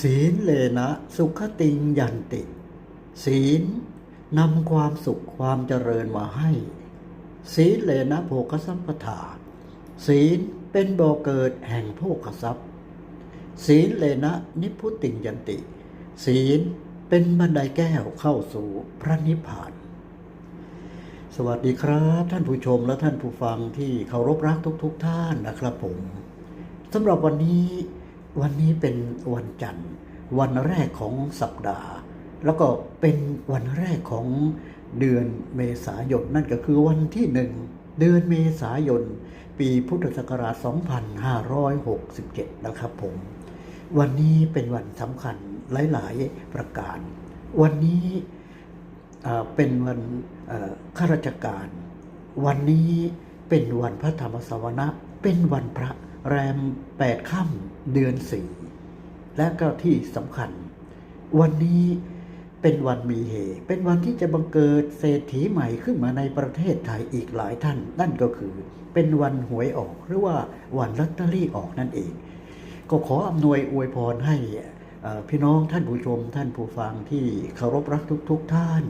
ศีลเลนะสุขติงยันติ ศีลนำความสุขความเจริญมาให้ ศีลเลนะโภคสัมปทาศีลเป็นบ่อเกิดแห่งโภคทรัพย์ ศีลเลนะนิพุติงยันติ ศีลเป็นบันไดแก้วเข้าสู่พระนิพพาน สวัสดีครับ ท่านผู้ชมและท่านผู้ฟังที่เคารพรักทุกๆทท่านนะครับผมสำหรับวันนี้ วันนี้เป็นวันจันทร์ วันแรกของสัปดาห์ แล้วก็เป็นวันแรกของเดือนเมษายนนั่นก็คือวันที่หนึ่งเดือนเมษายน ปีพุทธศักราช 2567 นะครับผม วันนี้เป็นวันสำคัญหลาย ๆ ประการ วันนี้เป็นวันข้าราชการ วันนี้เป็นวันพระธรรมสวนะ เป็นวันพระ แรมแปดค่ำเดือนสี่และก็ที่สำคัญ วันนี้เป็นวันมีเหตุเป็นวันที่จะบังเกิดเศรษฐีใหม่ขึ้นมาในประเทศไทยอีกหลายท่าน นั่นก็คือเป็นวันหวยออกหรือว่าวันลอตเตอรี่ออกนั่นเอง ก็ขออำนวยอวยพรให้พี่น้องท่านผู้ชมท่านผู้ฟังที่เคารพรักทุกๆท่าน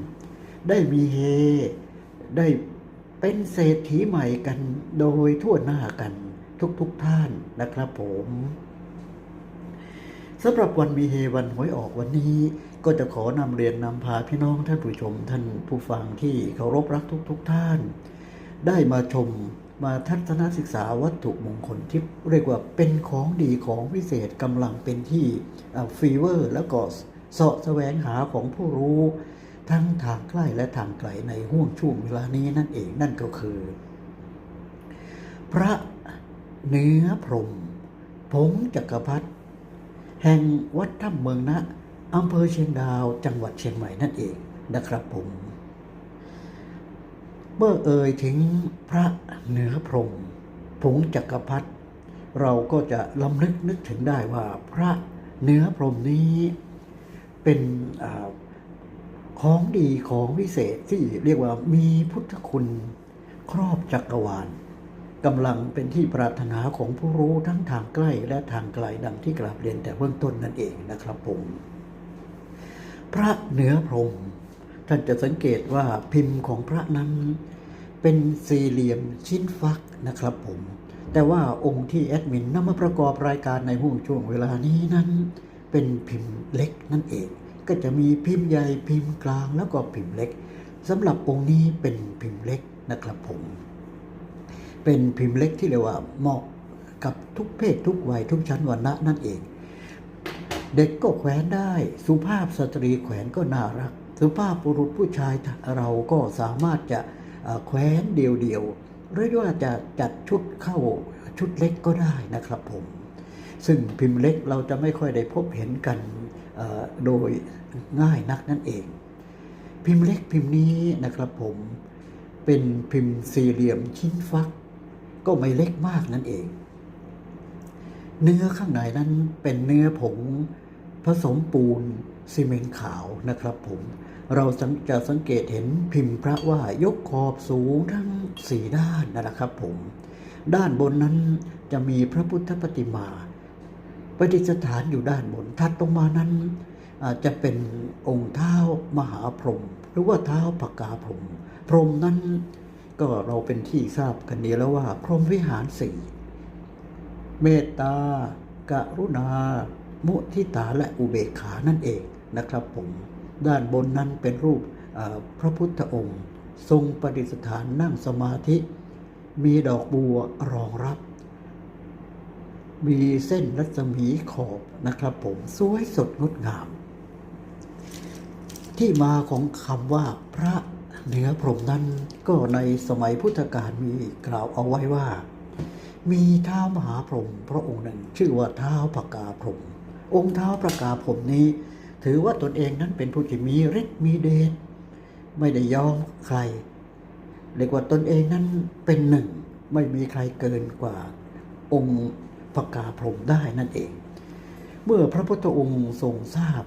ได้มีเฮ ได้เป็นเศรษฐีใหม่กันโดยทั่วหน้ากัน ทุกๆทท่านนะครับผมสำหรับวันมีเฮวันหวยออกวันนี้ ก็จะขอนำเรียนนำพาพี่น้องท่านผู้ชมท่านผู้ฟังที่เคารพรักทุกๆท่าน ได้มาชมมาทัศนศึกษาวัตถุมงคลที่เรียกว่าเป็นของดีของวิเศษกำลังเป็นที่ฟีเวอร์ แล้วก็เสาะแสวงหาของผู้รู้ ทั้งทางใกล้และทางไกลในห่วงช่วงเวลานี้นั่นเองนั่นก็คือ พระ เนื้อพรมผงจักรพรรดิแห่งวัดถ้ำเมืองนะอำเภอเชียงดาวจังหวัดเชียงใหม่นั่นเองนะครับผม เมื่อเอ่ยถึงพระเหนือพรมผงจักรพรรดิเราก็จะลำลึกนึกถึงได้ว่าพระเหนือพรมนี้เป็นอของดีของวิเศษที่เรียกว่ามีพุทธคุณครอบจักรวาล กำลังเป็นที่ปรารถนาของผู้รู้ทั้งทางใกล้และทางไกลดังที่กราบเรียนแต่เบื้องต้นนั่นเองนะครับผม พระเหนือพรมท่านจะสังเกตว่าพิมพ์ของพระนั้นเป็นสี่เหลี่ยมชิ้นฟักนะครับผม แต่ว่าองค์ที่แอดมินนำมาประกอบรายการในห่วงช่วงเวลานี้นั้น เป็นพิมพ์เล็กนั่นเอง ก็จะมีพิมพ์ใหญ่พิมพ์กลางแล้วก็พิมพ์เล็กสำหรับองค์นี้เป็นพิมพ์เล็กนะครับผม เป็นพิมพ์เล็กที่เรียกว่าเหมาะกับทุกเพศทุกวัยทุกชั้นวรรณะนั่นเอง เด็กก็แขวนได้ สุภาพสตรีแขวนก็น่ารัก สุภาพบุรุษผู้ชายเราก็สามารถจะแขวนเดียวๆหรือว่าจะจัดชุดเข้าชุดเล็กก็ได้นะครับผม ซึ่งพิมพ์เล็กเราจะไม่ค่อยได้พบเห็นกันโดยง่ายนักนั่นเอง พิมพ์เล็กพิมพ์นี้นะครับผมเป็นพิมพ์สี่เหลี่ยมชิ้นฟัก ก็ไม่เล็กมากนั่นเอง เนื้อข้างในนั้นเป็นเนื้อผงผสมปูนซีเมนต์ขาวนะครับผม เราจะสังเกตเห็นพิมพ์พระว่ายกขอบสูงทั้งสี่ด้านนะครับผม ด้านบนนั้นจะมีพระพุทธปฏิมาประดิษฐานอยู่ด้านบนถัดลงมานั้นจะเป็นองค์เท้ามหาพรหมหรือว่าเท้าปากกาพรหมพรหมนั้น ก็เราเป็นที่ทราบกันดีแล้วว่า พรหมวิหารสี่เมตตากรุณา มุทิตาและอุเบกขานั่นเองนะครับผม ด้านบนนั้นเป็นรูปพระพุทธองค์ ทรงประดิษฐานนั่งสมาธิ มีดอกบัวรองรับ มีเส้นรัศมีขอบนะครับผม สวยสดงดงาม ที่มาของคำว่าพระ เหนือพรมนั้นก็ในสมัยพุทธกาลมีกล่าวเอาไว้ว่า มีเท้ามหาพรหมพระองค์หนึ่งชื่อว่าเท้าปกาพรหมองค์เท้าปกาพรหมนี้ ถือว่าตนเองนั้นเป็นผู้ที่มีฤทธิ์มีเดชไม่ได้ยอมใครเรียกว่าตนเองนั้นเป็นหนึ่งไม่มีใครเกินกว่าองค์ปกาพรหมได้นั่นเอง เมื่อพระพุทธองค์ทรงทราบ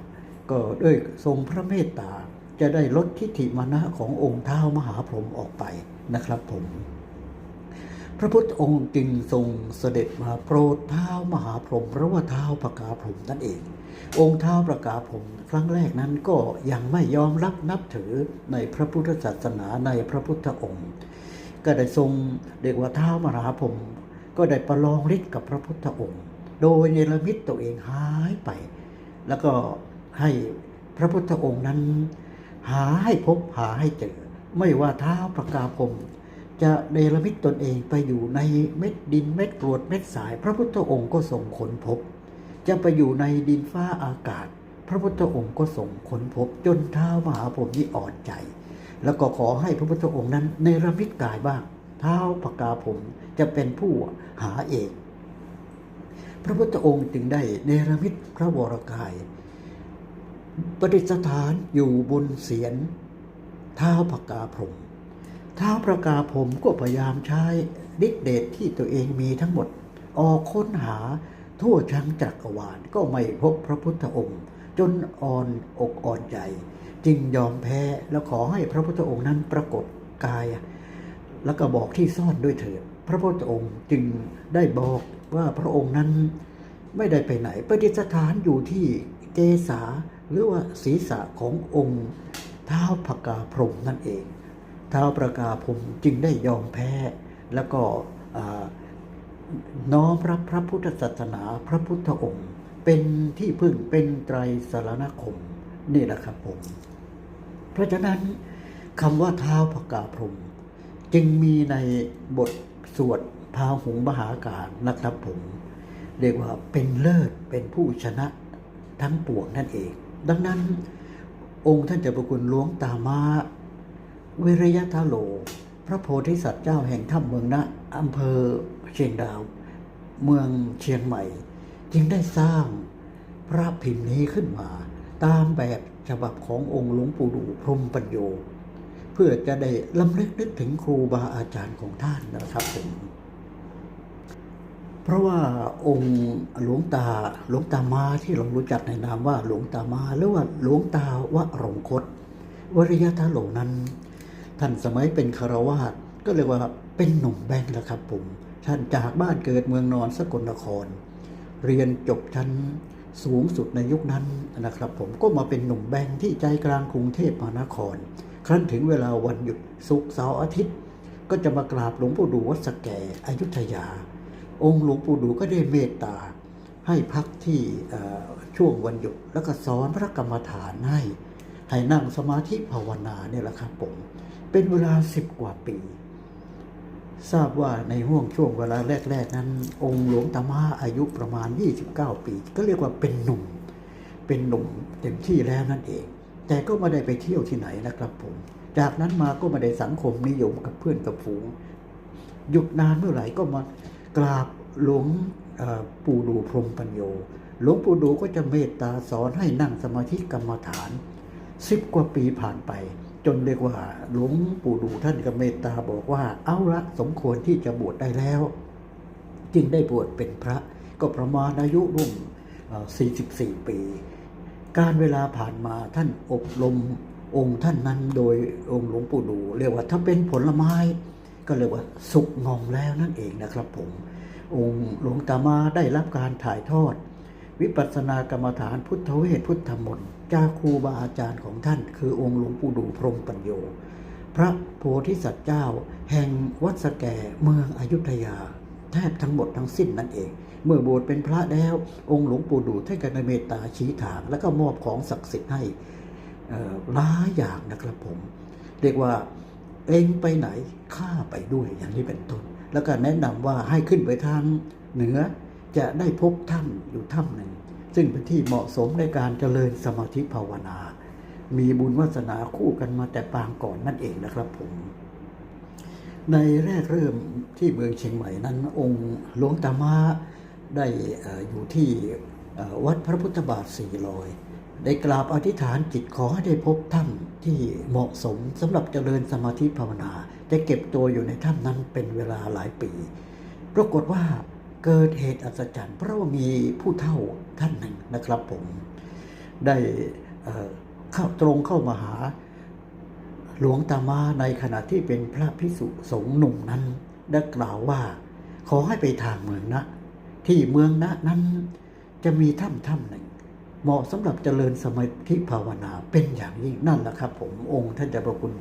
ก็ด้วยทรงพระเมตตา จะได้ลดทิฏฐิมานะขององค์เท้ามหาพรหมออกไปนะครับผม พระพุทธองค์จึงทรงเสด็จมาโปรดเท้ามหาพรหมหรือว่าเท้าประกาพรหมนั่นเอง องค์เท้าประกาพรหมครั้งแรกนั้นก็ยังไม่ยอมรับนับถือในพระพุทธศาสนาในพระพุทธองค์ ก็ได้ทรงเรียกว่าเท้ามหาพรหมก็ได้ประลองฤทธิ์กับพระพุทธองค์ โดยเนรมิตตัวเองหายไป แล้วก็ให้พระพุทธองค์นั้น หาให้พบหาให้เจอ ไม่ว่าเท้าประกาพมจะเนรมิตตนเองไปอยู่ในเม็ดดินเม็ดกรวดเม็ดสาย พระพุทธองค์ก็ทรงค้นพบ จะไปอยู่ในดินฟ้าอากาศ พระพุทธองค์ก็ทรงค้นพบ จนเท้ามหาพรหมนี้อ่อนใจ แล้วก็ขอให้พระพุทธองค์นั้นเนรมิตกายบ้าง เท้าปากกาผมจะเป็นผู้หาเอง พระพุทธองค์จึงได้เนรมิตพระวรกาย ประดิษฐานอยู่บนเสียนเท้าปากกาพรมเท้าปากกาพรมก็พยายามใช้ฤทธิเดชที่ตัวเองมีทั้งหมด ออกค้นหาทั่วทั้งจักรวาลก็ไม่พบพระพุทธองค์ จนอ่อนอกอ่อนใจ จึงยอมแพ้แล้วขอให้พระพุทธองค์นั้นปรากฏกาย แล้วก็บอกที่ซ่อนด้วยเถิดพระพุทธองค์จึงได้บอกว่าพระองค์นั้นไม่ได้ไปไหนประดิษฐานอยู่ที่เกศา หรือว่าศีรษะขององค์ท้าวพกาพรมนั่นเองท้าวประกาพรมจึงได้ยอมแพ้แล้วก็น้อมรับพระพุทธศาสนาพระพุทธองค์ เป็นที่พึ่งเป็นไตรสารณคมนี่แหละครับผม เพราะฉะนั้นคำว่าเท้าพกาพรมจึงมีในบทสวดพาหุงมหาการนะครับผม เรียกว่าเป็นเลิศเป็นผู้ชนะทั้งปวงนั่นเอง ดังนั้น องค์ท่านเจ้าประคุณหลวงตามาวิริยะทาโล พระโพธิสัตว์เจ้าแห่งถ้ำเมืองนะอำเภอเชียงดาว เมืองเชียงใหม่ จึงได้สร้างพระพิมพ์นี้ขึ้นมา ตามแบบฉบับขององค์หลวงปู่ดูพรมปัญโย เพื่อจะได้ลำลึกนึกถึงครูบาอาจารย์ของท่านนะครับผม เพราะว่าองค์หลวงตาหลวงตามาที่เรารู้จักในนามว่าหลวงตามาหรือว่าหลวงตาวะรงคตวริยะทาโหลนั้น ท่านสมัยเป็นคารวาสก็เรียกว่าเป็นหนุ่มแบงค์แล้วครับผมท่านจากบ้านเกิดเมืองนอนสกลนคร เรียนจบชั้นสูงสุดในยุคนั้นนะครับ ผมก็มาเป็นหนุ่มแบงค์ที่ใจกลางกรุงเทพมหานคร ครั้นถึงเวลาวันหยุดศุกร์เสาร์อาทิตย์ ก็จะมากราบหลวงปู่ดูวัดสแกอยุธยา องค์หลวงปู่ดูก็ได้เมตตา ให้พักที่ช่วงวันหยุดแล้วก็สอนพระกรรมฐานให้ ให้นั่งสมาธิภาวนาเนี่ยแหละครับผมเป็นเวลาสิบกว่าปี ทราบว่าในห่วงช่วงเวลาแรก ๆ นั้น องค์หลวงตามาอายุประมาณ 29 ปี ก็เรียกว่าเป็นหนุ่ม เป็นหนุ่มเต็มที่แล้วนั่นเอง แต่ก็ไม่ได้ไปเที่ยวที่ไหนนะครับผมจากนั้นมาก็ไม่ได้สังคมนิยมกับเพื่อนกับฝูงหยุดนานเมื่อไหร่ก็มา กราบหลวงปู่ดูพรมปัญโยหลวงปู่ดูก็จะเมตตาสอนให้นั่งสมาธิกรรมฐานสิบกว่าปีผ่านไป จนเรียกว่าหลวงปู่ดูท่านก็เมตตาบอกว่าเอาละสมควรที่จะบวชได้แล้ว จึงได้บวชเป็นพระก็ประมาณอายุรุ่นเอ่อ44 ปี การเวลาผ่านมาท่านอบรมองค์ท่านนั้นโดยองค์หลวงปู่ดู เรียกว่าถ้าเป็นผลไม้ ก็เรียกว่าสุกงอมแล้วนั่นเองนะครับผม องค์หลวงตามาได้รับการถ่ายทอด วิปัสสนากรรมฐานพุทธเวทพุทธมนต์จากครูบาอาจารย์ของท่าน คือองค์หลวงปู่ดูพรมปัญโย พระโพธิสัตว์เจ้า แห่งวัดสแกเมืองอยุธยา แทบทั้งหมดทั้งสิ้นนั่นเอง เมื่อบวชเป็นพระแล้ว องค์หลวงปู่ดูท่านก็ได้เมตตาชี้ทาง แล้วก็มอบของศักดิ์สิทธิ์ให้หลายอย่างนะครับผม เรียกว่า เองไปไหนข้าไปด้วยอย่างนี้เป็นต้น แล้วก็แนะนำว่าให้ขึ้นไปทางเหนือจะได้พบถ้ำอยู่ถ้ำหนึ่ง ซึ่งเป็นที่เหมาะสมในการเจริญสมาธิภาวนา มีบุญวาสนาคู่กันมาแต่ปางก่อนนั่นเองนะครับผม ในแรกเริ่มที่เมืองเชียงใหม่นั้น องค์หลวงตามาได้อยู่ที่วัดพระพุทธบาทสี่ลอย ได้กราบอธิษฐานจิตขอให้ได้พบถ้ำที่เหมาะสมสำหรับเจริญสมาธิภาวนาจะเก็บตัวอยู่ในถ้ำนั้นเป็นเวลาหลายปี ปรากฏว่าเกิดเหตุอัศจรรย์เพราะว่ามีผู้เฒ่าท่านหนึ่งนะครับผม ได้เอ่อเข้าตรงเข้ามาหาหลวงตามาในขณะที่เป็นพระพิสุสงฆ์หนุ่มนั้น ได้กล่าวว่า ขอให้ไปทางเมืองนะ ที่เมืองนะนั้นจะมีถ้ำถ้ำหนึ่ง เหมาะสำหรับเจริญสมาธิภาวนาเป็นอย่างยิ่งนั่นแหละครับ ผมองค์ท่านเจ้าประคุณ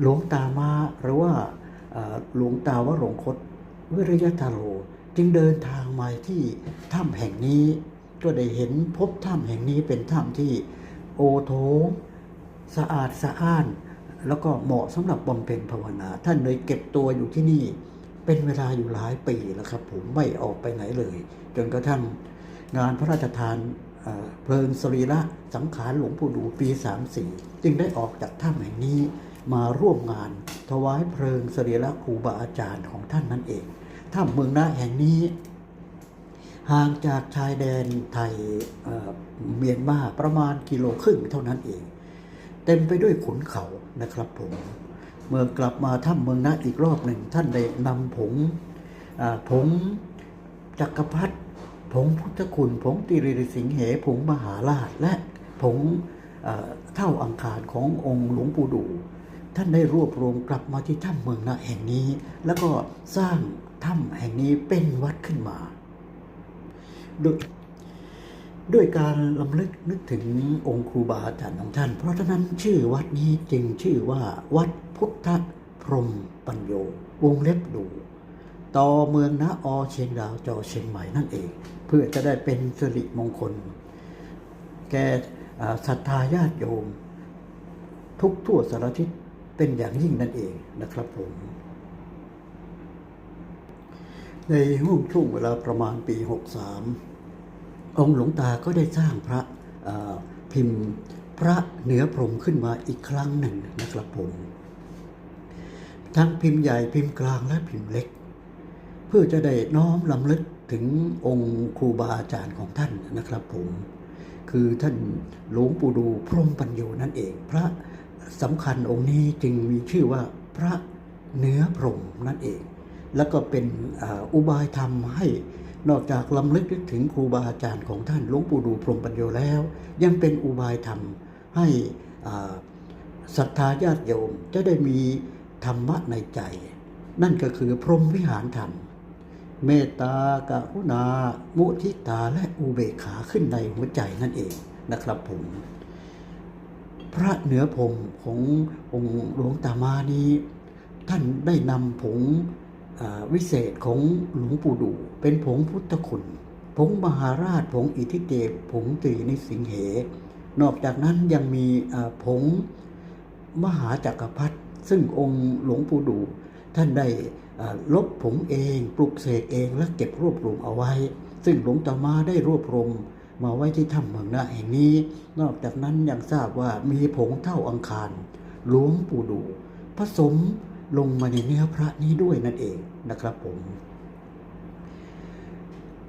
หลวงตามาหรือว่าหลวงตาวโรงคตวิริยทาโรจึงเดินทางมาที่ถ้ำแห่งนี้ ก็ได้เห็นพบถ้ำแห่งนี้เป็นถ้ำที่โอโถงสะอาดสะอ้าน แล้วก็เหมาะสำหรับบำเพ็ญภาวนา ท่านเลยเก็บตัวอยู่ที่นี่ เป็นเวลาอยู่หลายปีแล้วครับ ผมไม่ออกไปไหนเลย จนกระทั่งงานพระราชทาน เพลิงสรีระสังขารหลวงปู่ดูปี 34 จึงได้ออกจากถ้ำแห่งนี้มาร่วมงานถวายเพลิงสรีระครูบาอาจารย์ของท่านนั่นเองถ้ำเมืองนาแห่งนี้ ห่างจากชายแดนไทยเมียนมาประมาณกิโลครึ่งเท่านั้นเอง เต็มไปด้วยขุนเขานะครับผมเมื่อกลับมาถ้ำเมืองนาอีกรอบหนึ่งท่านได้นำผงผงจักรพรรดิ ผงพุทธคุณ ผงติริสิงเห ผงมหาราช และผงเท่าอังคารขององค์หลวงปู่ดูท่านได้รวบรวมกลับมาที่ถ้ำเมืองนาแห่งนี้ แล้วก็สร้างถ้ำแห่งนี้เป็นวัดขึ้นมาโดยด้วยการลำลึกนึกถึงองค์ครูบาอาจารย์ของท่าน เพราะฉะนั้นชื่อวัดนี้จึงชื่อว่าวัดพุทธพรหมปัญโยวงเล็บดู ต่อเมืองนะอเชียงดาวจอเชียงใหม่นั่นเอง เพื่อจะได้เป็นสิริมงคล แก่ศรัทธาญาติโยม ทุกทั่วสารทิศเป็นอย่างยิ่งนั่นเองนะครับผม ในห่วงช่วงเวลาประมาณปี 63 องค์หลวงตาก็ได้สร้างพระพิมพ์พระเหนือพรมขึ้นมาอีกครั้งหนึ่งนะครับผม ทั้งพิมพ์ใหญ่พิมพ์กลางและพิมพ์เล็ก เพื่อจะได้น้อมลำลึกถึงองค์ครูบาอาจารย์ของท่านนะครับผม คือท่านหลวงปู่ดูพรหมปัญโยนั่นเอง พระสำคัญองค์นี้จึงมีชื่อว่าพระเนื้อพรหมนั่นเอง แล้วก็เป็นอุบายธรรมให้นอกจากลำลึกถึงครูบาอาจารย์ของท่านหลวงปู่ดูพรหมปัญโยแล้ว ยังเป็นอุบายธรรมให้ศรัทธาญาติโยมจะได้มีธรรมะในใจ นั่นก็คือพรหมวิหารธรรม เมตตากรุณา มุทิตาและอุเบกขาขึ้นในหัวใจนั่นเองนะครับผม พระเหนือพรหมขององค์หลวงตามานี้ ท่านได้นำผงวิเศษของหลวงปู่ดูเป็นผงพุทธคุณผงมหาราชผงอิทธิเดชผงตรีนิสิงเห นอกจากนั้นยังมีผงมหาจักรพรรดิซึ่งองค์หลวงปู่ดูท่านได้ ลบผงเองปลุกเสกเองและเก็บรวบรวมเอาไว้ ซึ่งหลวงตามาได้รวบรวมมาไว้ที่ถ้ำเมืองนาแห่งนี้ นอกจากนั้นยังทราบว่ามีผงเท่าอังคารหลวงปู่ดู ผสมลงมาในเนื้อพระนี้ด้วยนั่นเองนะครับผม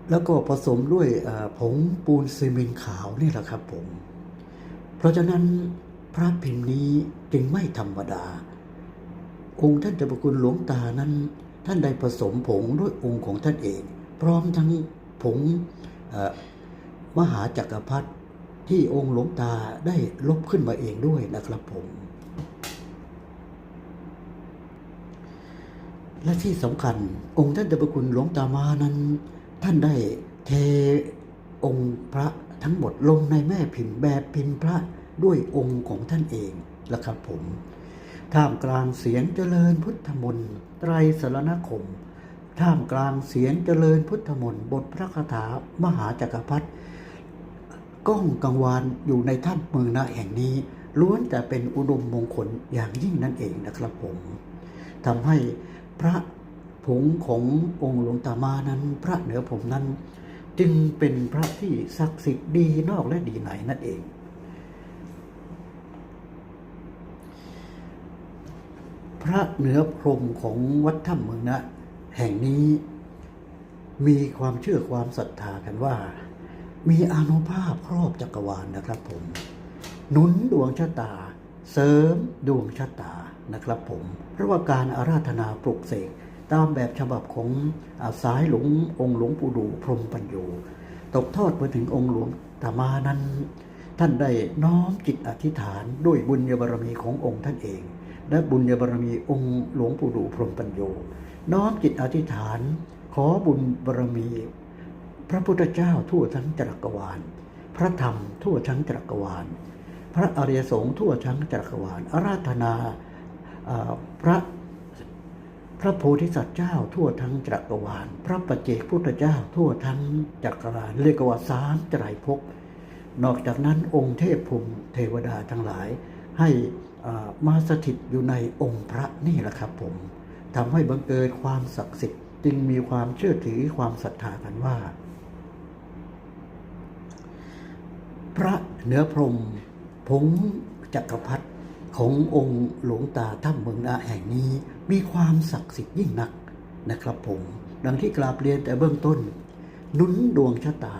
แล้วก็ผสมด้วยผงปูนซีเมนต์ขาวนี่แหละครับผม เพราะฉะนั้นพระพิมพ์นี้จึงไม่ธรรมดา องค์ท่านเจ้าประคุณหลวงตานั้น ท่านได้ผสมผงด้วยองค์ของท่านเอง พร้อมทั้งผงมหาจักรพรรดิที่องค์หลวงตาได้ลบขึ้นมาเองด้วยนะครับผม และที่สำคัญองค์ท่านเจ้าประคุณหลวงตามานั้น ท่านได้เทองค์พระทั้งหมดลงในแม่พิมพ์แบบพิมพ์พระด้วยองค์ของท่านเองละครับผม ท่ามกลางเสียงเจริญพุทธมนต์ไตรสรณคม ท่ามกลางเสียงเจริญพุทธมนต์บทพระคาถามหาจักรพรรดิก้องกังวานอยู่ในถ้ำเมืองนาแห่งนี้ ล้วนแต่เป็นอุดมมงคลอย่างยิ่งนั่นเองนะครับผมทำให้พระผงขององค์หลวงตามานั้น พระเหนือผมนั้น จึงเป็นพระที่ศักดิ์สิทธิ์ดีนอกและดีในนั่นเอง พระเหนือพรมของวัดถ้ำเมืองนะ แห่งนี้มีความเชื่อความศรัทธากันว่า มีอานุภาพครอบจักรวาลนะครับผมหนุนดวงชะตา เสริมดวงชะตานะครับผมเพราะว่าการอาราธนาปลุกเสกตามแบบฉบับของอาสายหลวงองค์หลวงปู่ดูพรมปัญโยตกทอดไปถึงองค์หลวงตามานั้น ท่านได้น้อมจิตอธิษฐานด้วยบุญญบารมีขององค์ท่านเอง และบุญญบารมีองค์หลวงปู่ดูพรหมปัญโย น้อมจิตอธิษฐาน ขอบุญบารมี พระพุทธเจ้าทั่วทั้งจักรวาล พระธรรมทั่วทั้งจักรวาล พระอริยสงฆ์ทั่วทั้งจักรวาลอาราธนาพระพระโพธิสัตว์เจ้าทั่วทั้งจักรวาล พระปัจเจกพุทธเจ้าทั่วทั้งจักรวาลเรียกว่าสามไตรภพนอกจากนั้นองค์เทพภูมิเทวดาทั้งหลายให้ มาสถิตอยู่ในองค์พระนี่แหละครับผมทำให้บังเกิดความศักดิ์สิทธิ์จึงมีความเชื่อถือความศรัทธากันว่า พระเนื้อพรมผงจักรพรรดิขององค์หลวงตาถ้ำเมืองนาแห่งนี้ มีความศักดิ์สิทธิ์ยิ่งนักนะครับผม ดังที่กราบเรียนแต่เบื้องต้น นุนดวงชะตา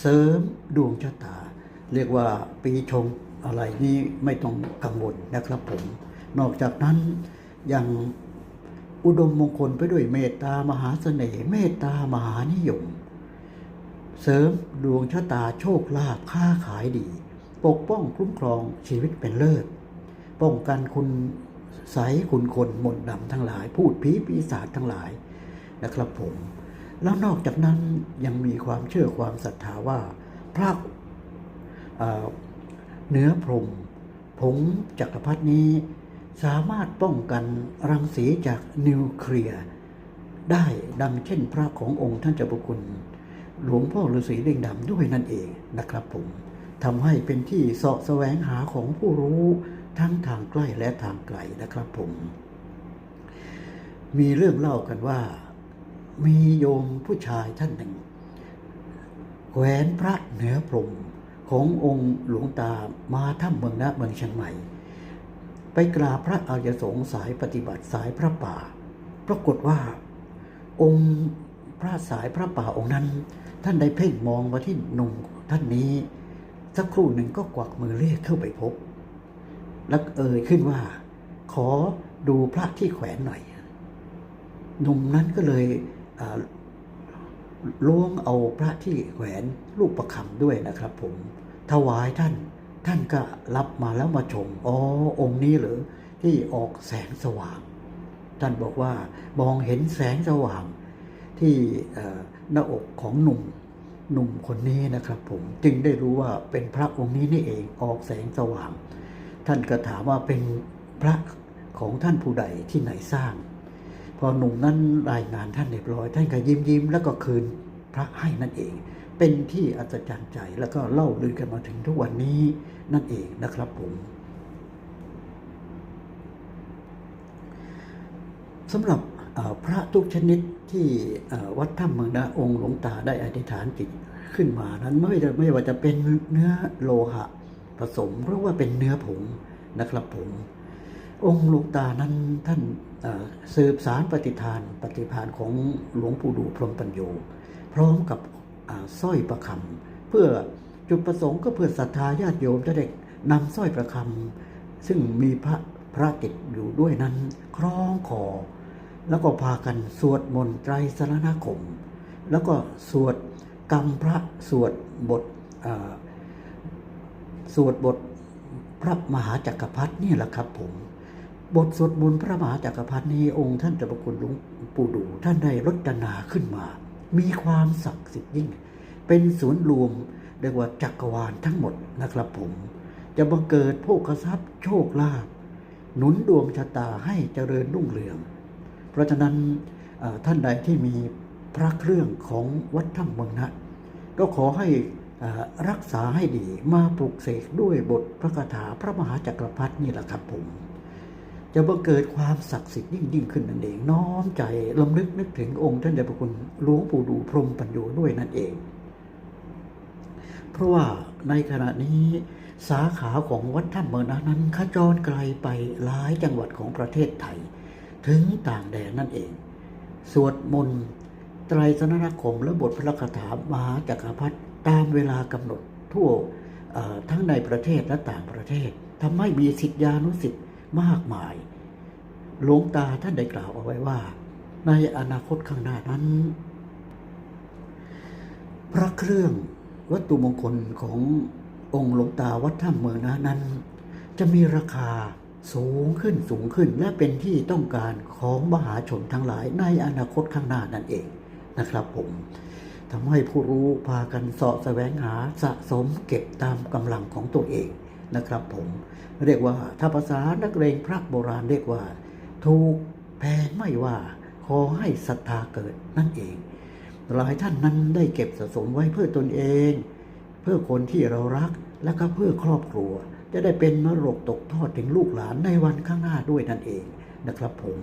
เสริมดวงชะตา เรียกว่าปีชง อะไรนี้ไม่ต้องกังวลนะครับผม นอกจากนั้นยังอุดมมงคลไปด้วยเมตตามหาเสน่ห์เมตตามหานิยม เสริมดวงชะตาโชคลาภค้าขายดี ปกป้องคุ้มครองชีวิตเป็นเลิศ ป้องกันคุณใสคุณคนมนต์ดำทั้งหลาย พูดผีปีศาจทั้งหลายนะครับผม แล้วนอกจากนั้นยังมีความเชื่อความศรัทธาว่าพระ เนื้อพรมผงจักรพรรดินี้ สามารถป้องกันรังสีจากนิวเคลียร์ได้ดังเช่นพระขององค์ท่านเจ้าพระคุณ หลวงพ่อฤาษีเล่งดำด้วยนั่นเองนะครับผมทำให้เป็นที่เสาะแสวงหาของผู้รู้ทั้งทางใกล้และทางไกลนะครับผม มีเรื่องเล่ากันว่า มีโยมผู้ชายท่านหนึ่งแขวนพระเหนือพรม ขององค์หลวงตามาถ้ำเมืองนะเมืองเชียงใหม่ ไปกราบพระอริยสงฆ์สายปฏิบัติสายพระป่า ปรากฏว่า องค์พระสายพระป่าองค์นั้น ท่านได้เพ่งมองมาที่หนุ่มท่านนี้ สักครู่หนึ่งก็กวักมือเรียกเข้าไปพบ แล้วเอ่ยขึ้นว่า ขอดูพระที่แขวนหน่อยหนุ่มนั้นก็เลยล้วงเอาพระที่แขวนรูปประคำด้วยนะครับผม ถวายท่าน ท่านก็รับมาแล้วมาชม อ๋อ องค์นี้เหรือที่ออกแสงสว่าง ท่านบอกว่ามองเห็นแสงสว่าง ที่หน้าอกของหนุ่มหนุ่มคนนี้นะครับผมจึงได้รู้ว่าเป็นพระองค์นี้นี่เองออกแสงสว่าง ท่านก็ถามว่าเป็นพระของท่านผู้ใดที่ไหนสร้าง พอหนุ่มนั้นรายงานท่านเรียบร้อย ท่านก็ยิ้มยิ้มแล้วก็คืนพระให้นั่นเอง เป็นที่อัศจรรย์ใจแล้วก็เล่าลือกันมาถึงทุกวันนี้นั่นเองนะครับผมสำหรับพระทุกชนิดที่วัดถ้ำเมืองนะองค์หลวงตาได้อธิษฐานจิตขึ้นมานั้นไม่จะไม่ว่าจะเป็นเนื้อโลหะผสมหรือว่าเป็นเนื้อผงนะครับผม องค์หลวงตานั้นท่านสืบสารปฏิทานปฏิพานของหลวงปู่ดูพรหมปัญโย พร้อมกับ สร้อยประคำเพื่อจุดประสงค์ก็เพื่อศรัทธาญาติโยมจะได้นำสร้อยประคำซึ่งมีพระพระติดอยู่ด้วยนั้น คล้องคอแล้วก็พากันสวดมนต์ไตรสรณคม แล้วก็สวดกรรมพระสวดบทสวดบทพระมหาจักรพรรดินี่แหละครับผม บทสวดมนต์พระมหาจักรพรรดินี้องค์ท่านเจ้าพระคุณหลวงปู่ดูท่านได้รจนาขึ้นมา มีความศักดิ์สิทธิ์ยิ่ง เป็นศูนย์รวมเรียกว่าจักรวาลทั้งหมดนะครับผม จะบังเกิดโภคทรัพย์โชคลาภหนุนดวงชะตาให้เจริญรุ่งเรือง เพราะฉะนั้นท่านใดที่มีพระเครื่องของวัดถ้ำเมืองนะก็ขอให้รักษาให้ดีมาปลุกเสกด้วยบทพระคาถาพระมหาจักรพรรดินี่แหละครับผม จะบังเกิดความศักดิ์สิทธิ์ยิ่งยิ่งขึ้นนั่นเอง น้อมใจลำลึกนึกถึงองค์ท่านเดชพระคุณหลวงปู่ดูพรมปัญโยด้วยนั่นเอง เพราะว่าในขณะนี้สาขาของวัดถ้ำเมองนะนั้นขจรไกลไปหลายจังหวัดของประเทศไทย ถึงต่างแดนนั่นเอง สวดมนต์ไตรสนนคมและบทพระคาถามหาจักรพรรดิตามเวลากำหนดทั่วทั้งในประเทศและต่างประเทศทำให้มีสิทธิานุสิทธิ์ มากมาย หลวงตาท่านได้กล่าวเอาไว้ว่า ในอนาคตข้างหน้านั้น พระเครื่องวัตถุมงคลขององค์หลวงตาวัดถ้ำเมืองนะนั้น จะมีราคาสูงขึ้นสูงขึ้นและเป็นที่ต้องการของมหาชนทั้งหลายในอนาคตข้างหน้านั่นเองนะครับผมทำให้ผู้รู้พากันเสาะแสวงหาสะสมเก็บตามกำลังของตัวเอง นะครับผม เรียกว่าถ้าภาษานักเรงพระโบราณเรียกว่า ถูกแพงไม่ว่า ขอให้ศรัทธาเกิดนั่นเอง หลายท่านนั้นได้เก็บสะสมไว้เพื่อตนเอง เพื่อคนที่เรารักและก็เพื่อครอบครัว จะได้เป็นมรดกตกทอดถึงลูกหลานในวันข้างหน้าด้วยนั่นเองนะครับผม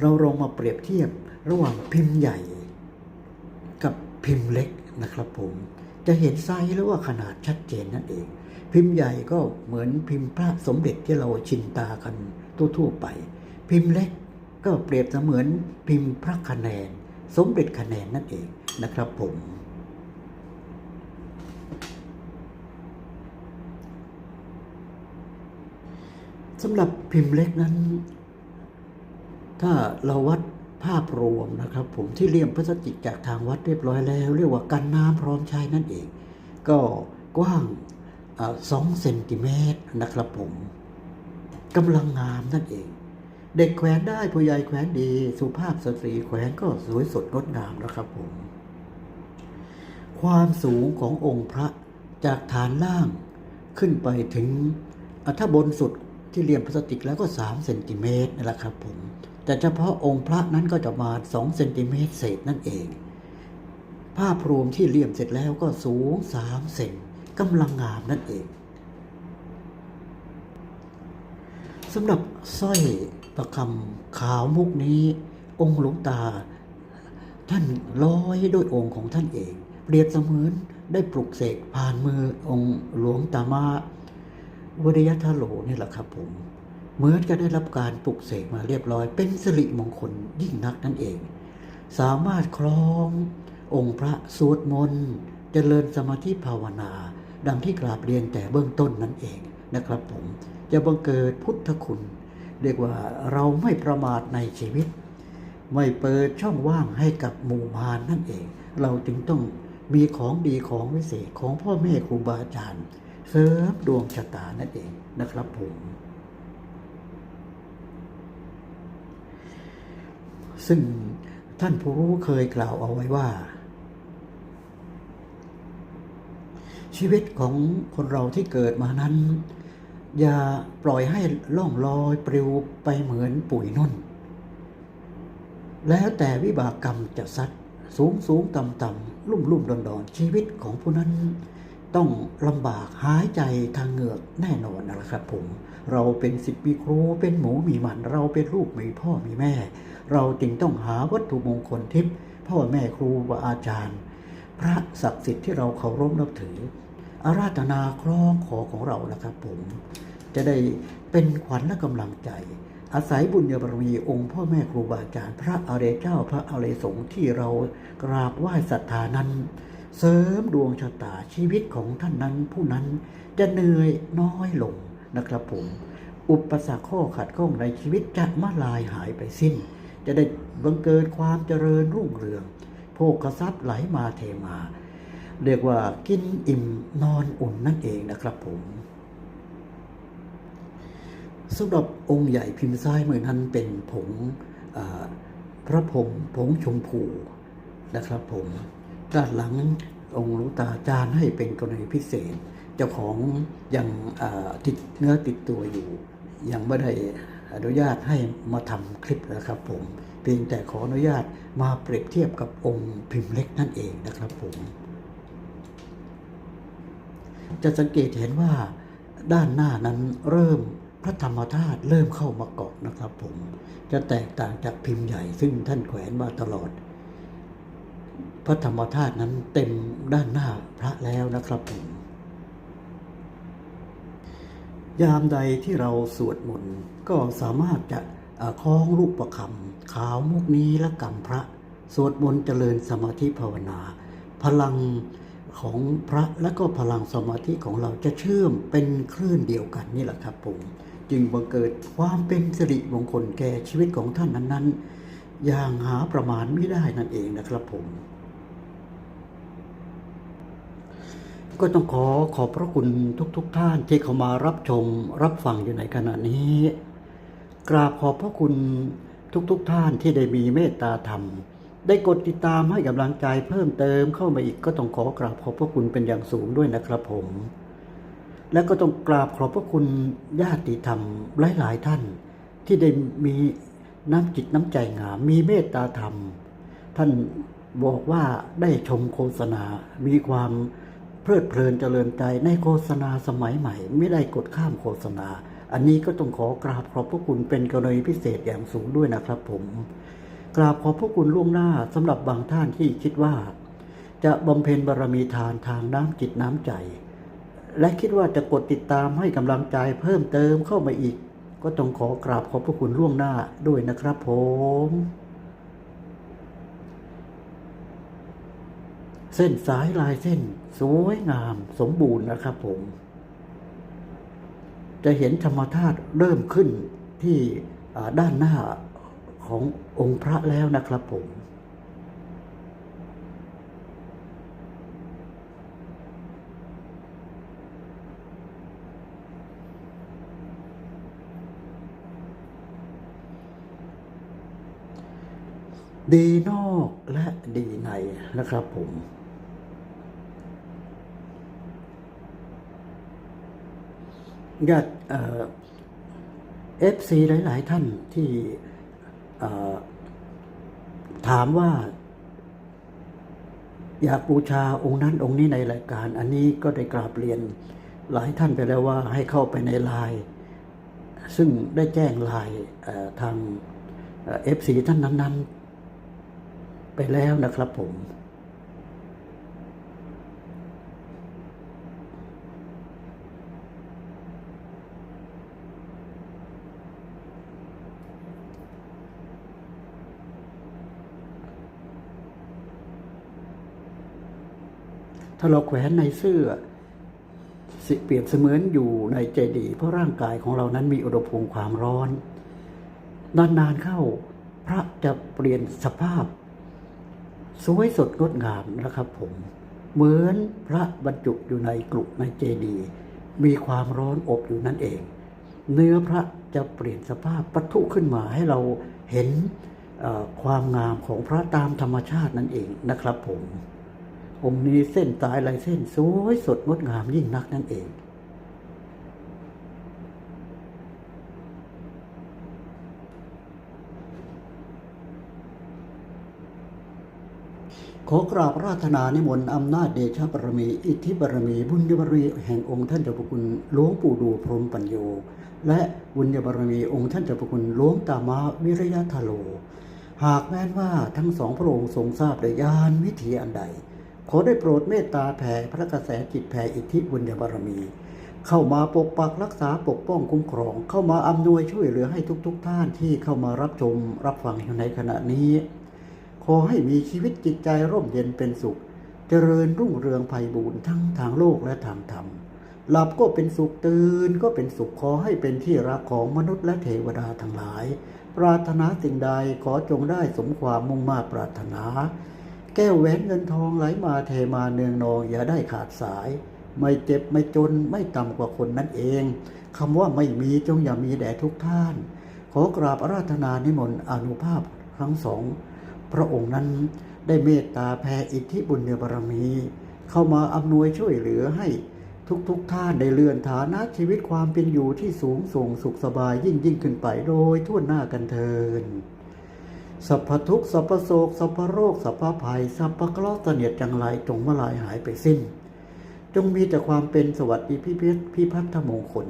เราลองมาเปรียบเทียบระหว่างพิมพ์ใหญ่ กับพิมพ์เล็กนะครับผม จะเห็นไซส์แล้วว่าขนาดชัดเจนนั่นเอง พิมพ์ใหญ่ก็เหมือนพิมพ์พระสมเด็จที่เราชินตากันทั่วๆไป พิมพ์เล็กก็เปรียบเสมือนพิมพ์พระคะแนน สมเด็จคะแนนนั่นเองนะครับผมสำหรับพิมพ์เล็กนั้น ถ้าเราวัด ภาพรวมนะครับ ผมที่เลี่ยมพลาสติกจากทางวัดเรียบร้อยแล้ว เรียกว่ากันน้ำพร้อมใช้นั่นเอง ก็กว้างสองเซนติเมตรนะครับผมกำลังงามนั่นเอง เด็กแขวนได้ผู้ใหญ่แขวนดี สุภาพสตรีแขวนก็สวยสดงดงามนะครับผม ความสูงขององค์พระจากฐานล่างขึ้นไปถึงถ้าบนสุดที่เรียมพลาสติกแล้วก็3เซนติเมตรนั่นแหละครับผม แต่เฉพาะองค์พระนั้นก็จะมา2เซนติเมตรเศษนั่นเอง ภาพรวมที่เลี่ยมเสร็จแล้วก็สูง3เซนกำลังงามนั่นเองสำหรับสร้อยประคำขาวมุกนี้ องค์หลวงตา ท่านร้อยด้วยองค์ของท่านเอง เปรียบเสมือนได้ปลุกเสกผ่านมือองค์หลวงตามาวริยทโลนี่แหละครับผม เหมือนจะได้รับการปลุกเสกมาเรียบร้อย เป็นสิริมงคลยิ่งนักนั่นเอง สามารถคล้ององค์พระสวดมนต์เจริญสมาธิภาวนา ดังที่กราบเรียนแต่เบื้องต้นนั่นเองนะครับผมจะบังเกิดพุทธคุณ เรียกว่าเราไม่ประมาทในชีวิต ไม่เปิดช่องว่างให้กับหมู่มารนั่นเอง เราจึงต้องมีของดีของวิเศษของพ่อแม่ครูบาอาจารย์ เสริมดวงชะตานั่นเองนะครับผม ซึ่งท่านผู้รู้เคยกล่าวเอาไว้ว่า ชีวิตของคนเราที่เกิดมานั้น อย่าปล่อยให้ล่องลอยปลิวไปเหมือนปุ๋ยนุ่น แล้วแต่วิบากกรรมจะซัดสูงสูงต่ำต่ำลุ่มลุ่มดอนดอนชีวิตของผู้นั้น ต้องลำบากหายใจทางเหงือกแน่นอนนะครับผม เราเป็นสิบปีครูเป็นหมูมีหมันเราเป็นลูกมีพ่อมีแม่ เราจึงต้องหาวัตถุมงคลทิพย์พ่อแม่ครูบาอาจารย์ พระศักดิ์สิทธิ์ที่เราเคารพนับถือ อาราธนาครองขอของเรานะครับผม จะได้เป็นขวัญและกำลังใจ อาศัยบุญญาบารมีองค์พ่อแม่ครูบาอาจารย์ พระอริยเจ้าพระอริยสงฆ์ที่เรากราบไหว้ศรัทธานั้นเสริมดวงชะตาชีวิตของท่านนั้นผู้นั้นจะเหนื่อยน้อยลงนะครับผม อุปสรรคข้อขัดข้องในชีวิตจะมาลายหายไปสิ้น จะได้บังเกิดความเจริญรุ่งเรือง โภคทรัพย์ไหลมาเทมา เรียกว่ากินอิ่มนอนอุ่นนั่นเองนะครับผมสำหรับองค์ใหญ่พิมพ์ซ้ายมือนั้นเป็นผงพระพรมผงชมพูนะครับผมด้านหลังองค์ลวงตาจารย์ให้เป็นกรณีพิเศษ เจ้าของยังติดเนื้อติดตัวอยู่ ยังไม่ได้ อนุญาตให้มาทำคลิปนะครับผมเพียงแต่ขออนุญาตมาเปรียบเทียบกับองค์พิมพ์เล็กนั่นเองนะครับผม จะสังเกตเห็นว่าด้านหน้านั้นเริ่มพระธรรมธาตุเริ่มเข้ามาเกาะนะครับผม จะแตกต่างจากพิมพ์ใหญ่ซึ่งท่านแขวนมาตลอด พระธรรมธาตุนั้นเต็มด้านหน้าพระแล้วนะครับผม ยามใดที่เราสวดมนต์ก็สามารถจะคล้องลูกประคำขาวมุกนี้และกำพระ สวดมนต์เจริญสมาธิภาวนา พลังของพระและก็พลังสมาธิของเราจะเชื่อมเป็นคลื่นเดียวกันนี่แหละครับผมจึงบังเกิดความเป็นสิริมงคลแก่ชีวิตของท่านนั้น ๆ อย่างหาประมาณไม่ได้นั่นเองนะครับผม ก็ต้องขอขอบพระคุณทุกๆทท่านที่เข้ามารับชมรับฟังอยู่ในขณะนี้ กราบขอบพระคุณทุกๆทท่านที่ได้มีเมตตาธรรม ได้กดติดตามให้กำลังใจเพิ่มเติมเข้ามาอีกก็ต้องขอกราบขอบพระคุณเป็นอย่างสูงด้วยนะครับผม และก็ต้องกราบขอบพระคุณญาติธรรมหลายๆท่าน ที่ได้มีน้ำจิตน้ำใจงามมีเมตตาธรรม ท่านบอกว่าได้ชมโฆษณา มีความ เพลิดเพลินเจริญใจในโฆษณาสมัยใหม่ ไม่ได้กดข้ามโฆษณา อันนี้ก็ต้องขอกราบขอบพระคุณเป็นกรณีพิเศษอย่างสูงด้วยนะครับผม กราบขอบพระคุณล่วงหน้าสำหรับบางท่านที่คิดว่า จะบำเพ็ญบารมีทานทางน้ำจิตน้ำใจ และคิดว่าจะกดติดตามให้กำลังใจเพิ่มเติมเข้ามาอีก ก็ต้องขอกราบขอบพระคุณล่วงหน้าด้วยนะครับผม เส้นสายลายเส้น สวยงามสมบูรณ์นะครับผม จะเห็นธรรมธาตุเริ่มขึ้นที่ด้านหน้าขององค์พระแล้วนะครับผม ดีนอกและดีในนะครับผม ญาติเอฟซีหลาย ๆ ท่านที่ถามว่า อยากบูชาองค์นั้นองค์นี้ในรายการ อันนี้ก็ได้กราบเรียนหลายท่านไปแล้วว่าให้เข้าไปในไลน์ซึ่งได้แจ้งไลน์ทางเอฟซีท่านนั้น ๆ ไปแล้วนะครับผม ถ้าเราแขวนในเสื้อสิเปรียบเสมือนอยู่ในเจดีย์เพราะร่างกายของเรานั้นมีอุณหภูมิความร้อน นานๆเข้าพระจะเปลี่ยนสภาพ สวยสดงดงามนะครับผม เหมือนพระบรรจุอยู่ในกลุในเจดีย์มีความร้อนอบอยู่นั่นเอง เนื้อพระจะเปลี่ยนสภาพปะทุขึ้นมาให้เราเห็นความงามของพระตามธรรมชาตินั่นเองนะครับผม องค์นี้เส้นตายลายเส้นสวยสดงดงามยิ่งนักนั่นเอง ขอกราบราธนานิมนต์อำนาจเดชบารมี อิทธิบารมี บุญญบารมีแห่งองค์ท่านเจ้าพระคุณหลวงปู่ดูพรหมปัญโย และบุญญบารมีองค์ท่านเจ้าพระคุณหลวงตามาวิริยะทาโลหากแม้นว่าทั้งสองพระองค์ทรงทราบโดยยานวิถีอันใด ขอได้โปรดเมตตาแผ่พระกระแสจิตแผ่อิทธิบุญญบารมี เข้ามาปกปักรักษาปกป้องคุ้มครอง เข้ามาอำนวยช่วยเหลือให้ทุกๆทท่านที่เข้ามารับชมรับฟังอยู่ในขณะนี้ ขอให้มีชีวิตจิตใจร่มเย็นเป็นสุข เจริญรุ่งเรืองไพบูรณ์ทั้งทางโลกและทางธรรมหลับก็เป็นสุขตื่นก็เป็นสุขขอให้เป็นที่รักของมนุษย์และเทวดาทั้งหลาย ปรารถนาสิ่งใดขอจงได้สมความมุ่งมา่ปรารถนา แก้วแหวนเงินทองไหลมาเทมาเนืองนองอย่าได้ขาดสาย ไม่เจ็บไม่จนไม่ต่ำกว่าคนนั่นเองคำว่าไม่มีจงอย่ามีแด่ทุกท่าน ขอกราบอาราธนานิมนต์อนุภาพทั้งสอง พระองค์นั้นได้เมตตาแผ่อิทธิบุญญบารมี เข้ามาอำนวยช่วยเหลือให้ทุกๆทท่านได้เลื่อนฐานะชีวิตความเป็นอยู่ที่สูงส่งสุขสบายยิ่งยิ่งขึ้นไปโดยทั่วหน้ากันเทิน สัพพทุกข์สัพพโศกสัพพโรคสัพพภัยสัพพเคราะห์เสนียดจังไรจงมาลายหายไปสิ้น จงมีแต่ความเป็นสวัสดิพิพิธพิพัฒนมงคล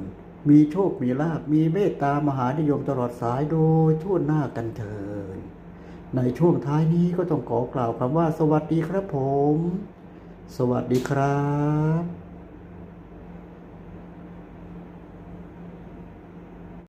มีโชคมีลาภมีเมตตามหานิยมตลอดสายโดยทั่วหน้ากันเทินในช่วงท้ายนี้ก็ต้องขอกล่าวคำว่า สวัสดีครับผม สวัสดีครับ